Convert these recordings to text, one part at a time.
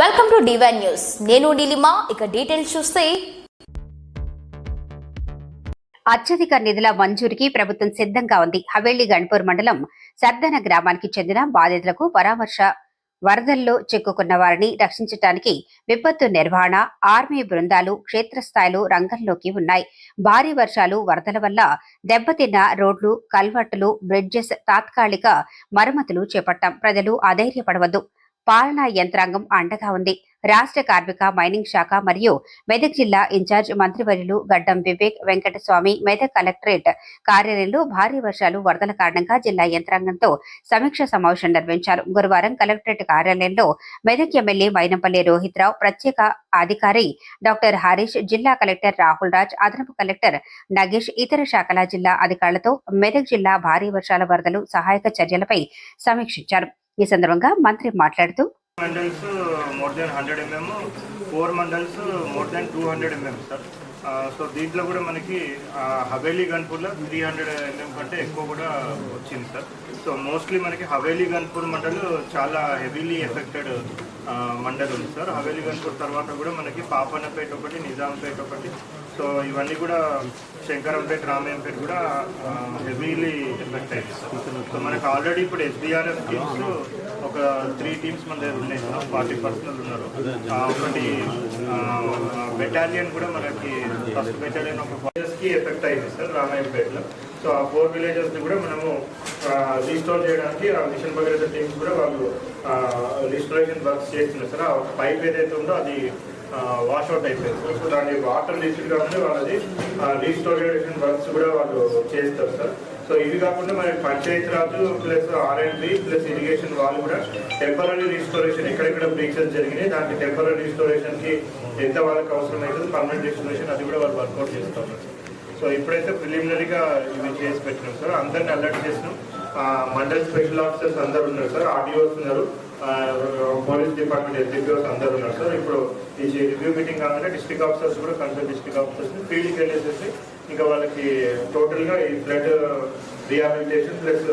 Welcome to divine news నేను నీలిమా ఇక details చూస్తే. అత్యధిక నిధుల మంజూరికి ప్రభుత్వం సిద్ధంగా ఉంది. హవేళి గణపూర్ మండలం సర్దన గ్రామానికి చెందిన బాధితులకు పరామర్శ వరదల్లో చిక్కుకున్న వారిని రక్షించడానికి విపత్తు నిర్వహణ ఆర్మీ బృందాలు క్షేత్రస్థాయిలో రంగంలోకి ఉన్నాయి. భారీ వర్షాలు వరదల వల్ల దెబ్బతిన్న రోడ్లు కల్వర్టులు బ్రిడ్జెస్ తాత్కాలిక మరమ్మతులు చేపట్టాం. ప్రజలు అధైర్యపడవద్దు. పాలనా యంత్రాంగం అండగా ఉంది. రాష్ట్ర కార్మిక మైనింగ్ శాఖ మరియు మెదక్ జిల్లా ఇన్ఛార్జ్ మంత్రివర్యులు గడ్డం వివేక్ వెంకటస్వామి మెదక్ కలెక్టరేట్ కార్యాలయంలో భారీ వర్షాలు వరదల కారణంగా జిల్లా యంత్రాంగంతో సమీక్ష సమావేశం నిర్వహించారు. గురువారం కలెక్టరేట్ కార్యాలయంలో మెదక్ ఎమ్మెల్యే మైనంపల్లి రోహిత్ రావు ప్రత్యేక అధికారి డాక్టర్ హరీష్ జిల్లా కలెక్టర్ రాహుల్ రాజ్ అదనపు కలెక్టర్ నగేష్ ఇతర శాఖల జిల్లా అధికారులతో మెదక్ జిల్లా భారీ వర్షాల వరదలు సహాయక చర్యలపై సమీక్షించారు. ఈ సందర్భంగా మంత్రి మాట్లాడుతూ mandals more than hundred mm four mandals more than two hundred mm sir. So దీంట్లో కూడా మనకి హవేలీ గన్పూర్లో త్రీ హండ్రెడ్ ఎంఎం కంటే ఎక్కువ కూడా వచ్చింది సార్. సో మోస్ట్లీ మనకి హవేలీ గన్పూర్ మండలు చాలా హెవీలీ ఎఫెక్టెడ్ మండల్ ఉంది సార్. హవేలీ గన్పూర్ తర్వాత కూడా మనకి పాపన్నపేట ఒకటి నిజాంపేట ఒకటి. సో ఇవన్నీ కూడా శంకరంపేట రామయ్యంపేట కూడా హెవీలీ ఎఫెక్ట్ అయింది సార్ సో మనకి ఆల్రెడీ ఇప్పుడు ఎస్బీఆర్ఎఫ్ టీమ్స్ ఒక త్రీ టీమ్స్ మన దగ్గర ఉన్నాయి. సార్ ఫార్టీ పర్సనల్ ఉన్నారు. ఒకటి బెటాలియన్ కూడా మనకి ఫస్ట్ బెటాలియన్ ఒక villages కి ఎఫెక్ట్ అయింది సార్ రామాయంపేటలో సో ఆ ఫోర్ విలేజెస్ని కూడా మనము రీస్టోర్ చేయడానికి ఆ మిషన్ భగీరథ టీమ్స్ కూడా వాళ్ళు రిస్టోరేషన్ వర్క్స్ చేస్తున్నారు సార్. ఆ పైప్ ఏదైతే ఉందో అది వాష్అవుట్ అయిపోయింది. సో దాన్ని వాటర్ రిసీవ్ వాళ్ళది రీస్టోరేషన్ వర్క్స్ కూడా వాళ్ళు చేస్తారు సార్ సో ఇవి కాకుండా మరి Panchayati Raj plus R and B plus irrigation వాళ్ళు కూడా టెంపరీ రీస్టోరేషన్ ఎక్కడెక్కడ బ్రీచెస్ జరిగినాయి దానికి టెంపరీ రీస్టోరేషన్కి ఎంత వాళ్ళకి అవసరం అవుతుంది పర్మనెంట్ రీస్టోరేషన్ అది కూడా వాళ్ళు వర్కౌట్ చేస్తారు సో ఇప్పుడైతే ప్రిలిమినరీగా ఇవి చేసి పెట్టినాం సార్ అందరిని అలర్ట్ చేసినాం. మండల్ స్పెషల్ ఆఫీసర్స్ అందరు ఉన్నారు సార్ ఆర్డీఓస్ ఉన్నారు. పోలీస్ డిపార్ట్మెంట్ ఎస్డిపిఓస్ అందరు ఉన్నారు. సార్ ఇప్పుడు ఈ రివ్యూ మీటింగ్ కాగానే డిస్ట్రిక్ట్ ఆఫీసర్స్ కూడా కన్సల్ట్ డిస్ట్రిక్ట్ ఆఫీసర్స్ ఫీల్డ్కి వెళ్ళేసేసి ఇంకా వాళ్ళకి టోటల్గా ఈ ఫ్లడ్ రీహాబిలిటేషన్ ప్లస్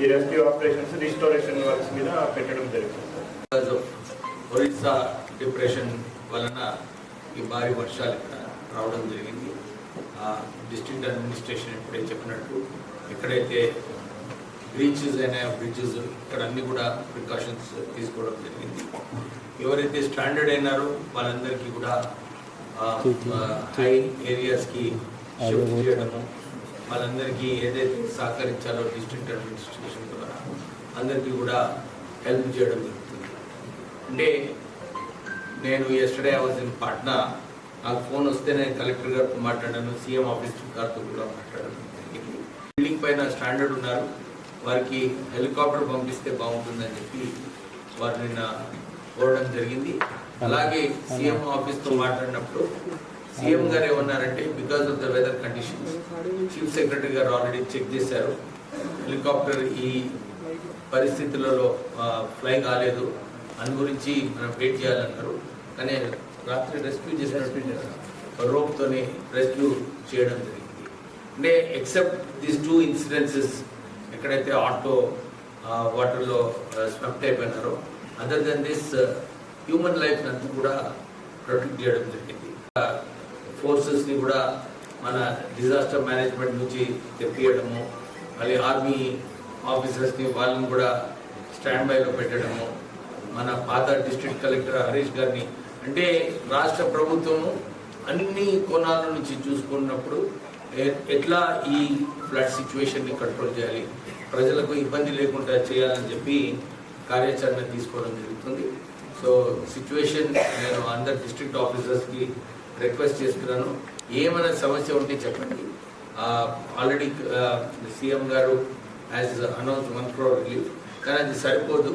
ఈ రెస్క్యూ ఆపరేషన్స్ రిస్టోరేషన్ వర్క్స్ మీద పెట్టడం జరిగింది. ఒరిస్సా డిప్రెషన్ వలన ఈ భారీ వర్షాలు ఇక్కడ రావడం జరిగింది. ఆ డిస్ట్రిక్ట్ అడ్మినిస్ట్రేషన్ ఇప్పుడే చెప్పినట్టు ఎక్కడైతే బ్రీచెస్ అయినాయో బ్రిడ్జెస్ ఇక్కడ అన్ని కూడా ప్రికాషన్స్ తీసుకోవడం జరిగింది. ఎవరైతే స్టాండర్డ్ అయినారో వాళ్ళందరికీ కూడా హై ఏరియాస్కి షిఫ్ట్ చేయడము వాళ్ళందరికీ ఏదైతే సహకరించాలో డిస్ట్రిక్ట్ అడ్మినిస్ట్రేషన్ ద్వారా అందరికీ కూడా హెల్ప్ చేయడం జరుగుతుంది. అంటే నేను yesterday I was in Patna నాకు ఫోన్ వస్తే నేను కలెక్టర్ గారితో మాట్లాడాను సీఎం ఆఫీస్ గారితో కూడా మాట్లాడడం జరిగింది. బిల్డింగ్ పైన స్టాండర్డ్ ఉన్నారు. వారికి హెలికాప్టర్ పంపిస్తే బాగుంటుందని చెప్పి వారు నిన్న కోరడం జరిగింది. అలాగే సీఎం ఆఫీస్తో మాట్లాడినప్పుడు సీఎం గారు ఏమన్నారంటే because of the weather conditions chief secretary గారు ఆల్రెడీ చెక్ చేశారు. హెలికాప్టర్ ఈ పరిస్థితులలో ఫ్లై కాలేదు. అందు గురించి మనం వెయిట్ చేయాలన్నారు. కానీ రాత్రి రెస్క్యూ చేసినట్టు రోప్తోనే రెస్క్యూ చేయడం జరిగింది. అంటే ఎక్సెప్ట్ దీస్ టూ ఇన్సిడెన్సెస్ ఎక్కడైతే ఆటో వాటర్లో swept అయిపోయినారో other than this human life అంతా కూడా ప్రొటెక్ట్ చేయడం జరిగింది. ఫోర్సెస్ని కూడా మన డిజాస్టర్ మేనేజ్మెంట్ నుంచి తెప్పియడము మళ్ళీ ఆర్మీ ఆఫీసర్స్ని వాళ్ళని కూడా స్టాండ్ బైలో పెట్టడము మన పాత డిస్ట్రిక్ట్ కలెక్టర్ హరీష్ గారిని అంటే రాష్ట్ర ప్రభుత్వము అన్ని కోణాల నుంచి చూసుకున్నప్పుడు ఎట్లా ఈ ఫ్లడ్ సిచ్యువేషన్ని కంట్రోల్ చేయాలి? ప్రజలకు ఇబ్బంది లేకుండా చేయాలని చెప్పి కార్యాచరణ తీసుకోవడం జరుగుతుంది. సో సిచ్యువేషన్ నేను అందరు డిస్ట్రిక్ట్ ఆఫీసర్స్కి రిక్వెస్ట్ చేస్తున్నాను. ఏమైనా సమస్య ఉంటే చెప్పండి. ఆల్రెడీ సీఎం గారు has announce one crore relief కానీ అది సరిపోదు.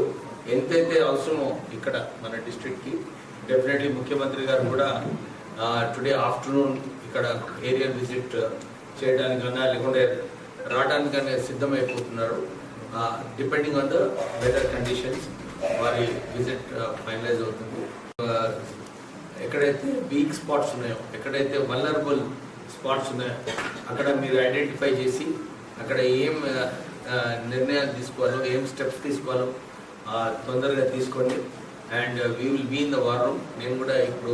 ఎంతైతే అవసరమో ఇక్కడ మన డిస్ట్రిక్ట్కి డెఫినెట్లీ ముఖ్యమంత్రి గారు కూడా టుడే ఆఫ్టర్నూన్ ఇక్కడ ఏరియల్ విజిట్ చేయడానికన్నా లేకుంటే రావడానికన్నా సిద్ధమైపోతున్నారు. Depending on the weather conditions వారి విజిట్ ఫైనలైజ్ అవుతుంది. ఎక్కడైతే వీక్ స్పాట్స్ ఉన్నాయో ఎక్కడైతే వల్నరబుల్ స్పాట్స్ ఉన్నాయో అక్కడ మీరు ఐడెంటిఫై చేసి అక్కడ ఏం నిర్ణయాలు తీసుకోవాలో ఏం స్టెప్స్ తీసుకోవాలో తొందరగా తీసుకోండి. And we will be in the war room నేను కూడా ఇప్పుడు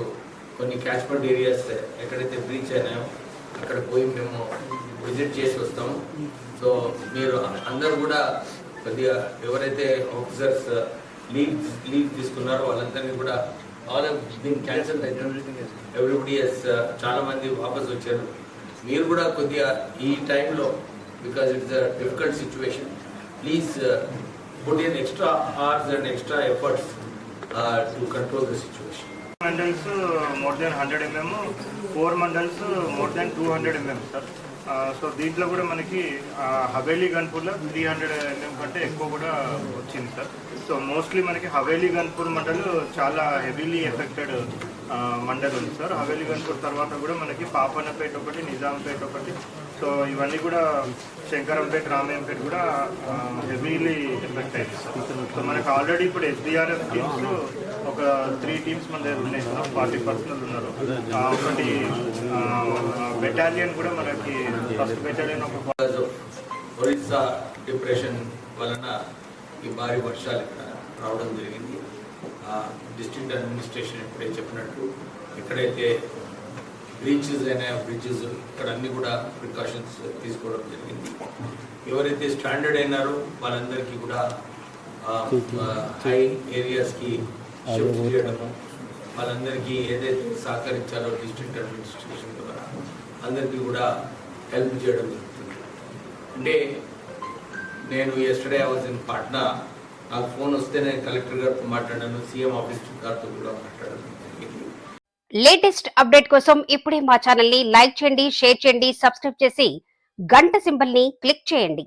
కొన్ని క్యాచ్మెంట్ ఏరియాస్ ఎక్కడైతే బ్రీచ్ అయినాయో అక్కడ పోయి మేము విజిట్ చేసి వస్తాము. సో మీరు అందరూ కూడా కొద్దిగా ఎవరైతే ఆఫీసర్స్ లీవ్ లీవ్ తీసుకున్నారో వాళ్ళందరినీ కూడా all been cancel everybody yes చాలా మంది వాపస్ వచ్చారు. మీరు కూడా కొద్దిగా ఈ టైంలో because it's a difficult situation please put in extra hours and extra efforts to control the situation mandals more than hundred mm four mandals more than two hundred mm sir so దీంట్లో కూడా మనకి హవేలీ గన్పూర్లో three hundred MM కంటే ఎక్కువ కూడా వచ్చింది sir so mostly మనకి హవేలీ గన్పూర్ మండల్ చాలా హెవీలీ ఎఫెక్టెడ్ మండల్ ఉంది సార్. హవేలీ గన్పూర్ తర్వాత కూడా మనకి పాపన్నపేట ఒకటి నిజాంపేట ఒకటి. సో ఇవన్నీ కూడా శంకరంపేట రామయ్యంపేట కూడా హెవీలీ ఎఫెక్ట్ అయింది సార్. సో మనకి ఆల్రెడీ ఇప్పుడు ఎస్బీఆర్ఎఫ్ టీమ్స్ ఒక త్రీ టీమ్స్ మన దగ్గర ఉన్నాయి సార్. ఫార్టీ పర్సనల్ ఉన్నారు. ఒకటి బెటాలియన్ కూడా మనకి ఫస్ట్ బెటాలియన్ ఒక ఒరిస్సా డిప్రెషన్ వలన ఈ భారీ వర్షాలు ఇక్కడ రావడం జరిగింది. డిస్ట్రిక్ట్ అడ్మినిస్ట్రేషన్ ఇప్పుడే చెప్పినట్టు ఎక్కడైతే బ్రీచెస్ అయినా బ్రిడ్జెస్ ఇక్కడ అన్ని కూడా ప్రికాషన్స్ తీసుకోవడం జరిగింది. ఎవరైతే స్టాండర్డ్ అయినారో వాళ్ళందరికీ కూడా హై ఏరియాస్కి షిఫ్ట్ చేయడము వాళ్ళందరికీ ఏదైతే సహకరించారో డిస్ట్రిక్ట్ అడ్మినిస్ట్రేషన్ ద్వారా అందరికీ కూడా హెల్ప్ చేయడం జరుగుతుంది. అంటే నేను ఎస్టర్డే వాజ్ ఇన్ పాట్నా నాకు ఫోన్ వస్తే నేను కలెక్టర్ గారితో మాట్లాడాను సీఎం ఆఫీస్ గారితో కూడా మాట్లాడాను. లేటెస్ట్ అప్డేట్ కోసం ఇప్పుడే మా ఛానల్ని లైక్ చేయండి షేర్ చేయండి సబ్స్క్రైబ్ చేసి గంట సింబల్ని క్లిక్ చేయండి.